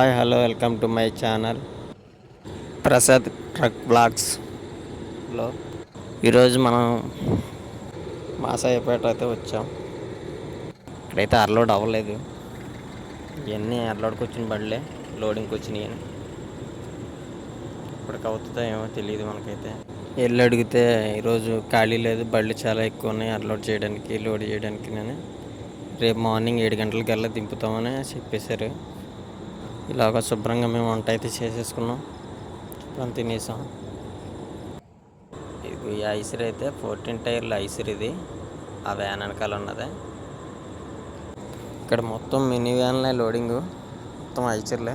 Hi hello welcome to my channel. Prasad truck బ్లాగ్స్లో ఈరోజు మనం మాసాయపేట అయితే వచ్చాం. ఇక్కడైతే అర్లోడ్ అవ్వలేదు. ఇవన్నీ అర్లోడ్కి వచ్చిన బండ్లే లోడింగ్కి వచ్చినాయి అని ఇప్పటికి అవుతుందో ఏమో తెలియదు మనకైతే. వెళ్ళి అడిగితే ఈరోజు ఖాళీ లేదు బళ్ళు చాలా ఎక్కువ ఉన్నాయి అర్లోడ్ చేయడానికి లోడ్ చేయడానికి నేను రేపు మార్నింగ్ ఏడు గంటలకల్లా దింపుతామని చెప్పేశారు. ఇలాగ శుభ్రంగా మేము వంట అయితే చేసేసుకున్నాం. శుభ్రం తినేసాం? ఇది ఐసర్ అయితే ఫోర్టీన్ టైర్ల ఐసర్ ఇది. ఆ వ్యాన్ వెనకాల ఉన్నది. ఇక్కడ మొత్తం మినీ వ్యాన్లే లోడింగ్. మొత్తం ఐచర్లే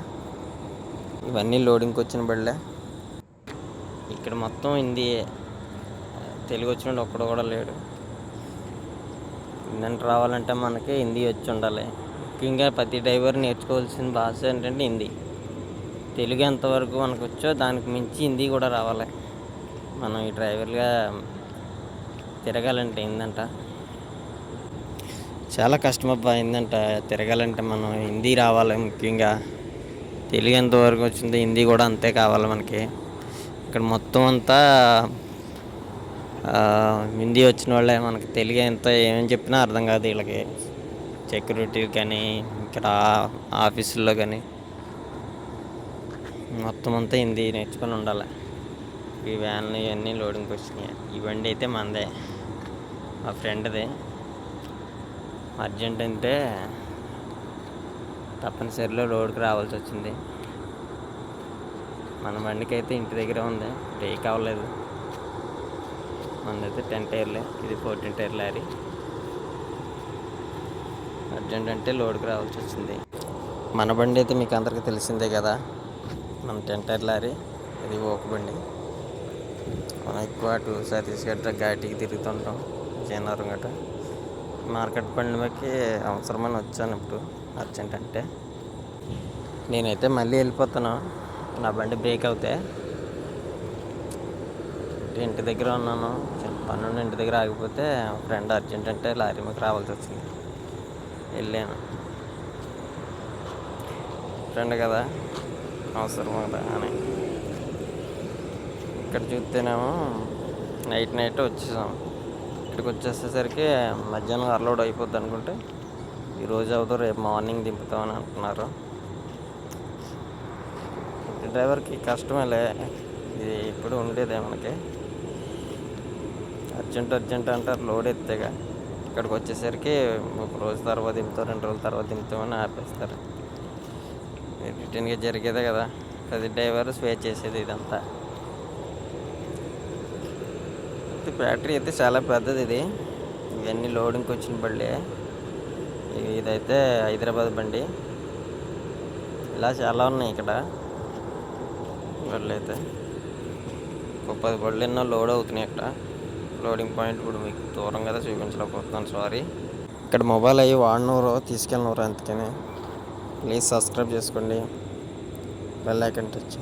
ఇవన్నీ లోడింగ్కి వచ్చిన బళ్ళే. ఇక్కడ మొత్తం హిందీ తెలుగు వచ్చిన ఒక్కడు కూడా లేడు. ఇందంటే రావాలంటే మనకి హిందీ వచ్చి ఉండాలి. ముఖ్యంగా ప్రతి డ్రైవర్ నేర్చుకోవాల్సిన భాష ఏంటంటే హిందీ. తెలుగు ఎంతవరకు మనకు వచ్చో దానికి మించి హిందీ కూడా రావాలి. మనం ఈ డ్రైవర్గా తిరగాలంటే ఏందంట? చాలా కష్టం అబ్బా ఏందంట? తిరగాలంటే మనం హిందీ రావాలి ముఖ్యంగా. తెలుగు ఎంతవరకు వచ్చిందో హిందీ కూడా అంతే కావాలి మనకి. ఇక్కడ మొత్తం అంతా హిందీ వచ్చిన వాళ్ళే మనకి తెలుగు ఎంత ఏమని చెప్పినా అర్థం కాదు వీళ్ళకి. సెక్యూరిటీ కానీ ఇక్కడ ఆఫీసుల్లో కానీ మొత్తం అంతా హిందీ నేర్చుకొని ఉండాలి. ఈ వ్యాన్లు ఇవన్నీ లోడింగ్కి వచ్చినాయి ఈ బండి అయితే మందే. మా ఫ్రెండ్ది. అర్జెంట్ అంటే తప్పనిసరిలో రోడ్కి రావాల్సి వచ్చింది. మన బండికి అయితే ఇంటి దగ్గర ఉంది. బ్రేక్ అవ్వలేదు. మనదైతే టెన్ టైర్లే. ఇది ఫోర్టీన్ టైర్ లారీ. అర్జెంట్ అంటే లోడ్కి రావాల్సి వచ్చింది. మన బండి అయితే మీకు అందరికీ తెలిసిందే కదా. మన టెంటర్ లారీ ఇది ఓక బండి. మనం ఎక్కువ అటు సర్వీస్ గట్రా ఘాటికి తిరుగుతుంటాం విజయనగరం గట్ట. మార్కెట్ బండి మీదకి అవసరమని వచ్చాను ఇప్పుడు అర్జెంట్ అంటే. నేనైతే మళ్ళీ వెళ్ళిపోతాను నా బండి బ్రేక్ అవుతే ఇంటి దగ్గర ఉన్నాను. పన్నెండు ఇంటి దగ్గర ఆగిపోతే ఫ్రెండ్ అర్జెంట్ అంటే లారీ మీకు రావాల్సి వచ్చింది. వెళ్ళాను. ఫ్రెండ్ కదా అవసరం కదా అని. ఇక్కడ చూస్తేనేమో నైట్ నైట్ వచ్చేసాం. ఇక్కడికి వచ్చేసేసరికి మధ్యాహ్నం అర్లోడ్ అయిపోద్ది అనుకుంటే ఈరోజు అవుతారు రేపు మార్నింగ్ దింపుతామని అంటున్నారు. డ్రైవర్కి కష్టమేలే ఇది ఇప్పుడు ఉండేదే మనకి. అర్జెంట్ అర్జెంట్ అంటారు లోడ్ ఎత్తేగా. ఇక్కడికి వచ్చేసరికి ఒక రోజు తర్వాత దింపుతాం రెండు రోజుల తర్వాత దింపుతామని ఆపేస్తారు. రిటర్న్గా జరిగేదే కదా. ప్రతి డ్రైవర్ స్వే చేసేది ఇదంతా. బ్యాటరీ అయితే చాలా పెద్దది ఇది. ఇవన్నీ లోడింగ్కి వచ్చిన బండి ఇదైతే హైదరాబాద్ బండి. ఇలా చాలా ఉన్నాయి ఇక్కడ. బళ్ళు అయితే ఒక పది బళ్ళు ఎన్నో లోడ్ అవుతున్నాయి ఇక్కడ లోడింగ్ పాయింట్ ఇప్పుడు మీకు దూరం కదా చూపించలేకపోతున్నాను సారీ ఇక్కడ మొబైల్ అయ్యి వాడినవరు తీసుకెళ్ళినవరు అందుకని ప్లీజ్ సబ్స్క్రైబ్ చేసుకోండి. Bell icon touch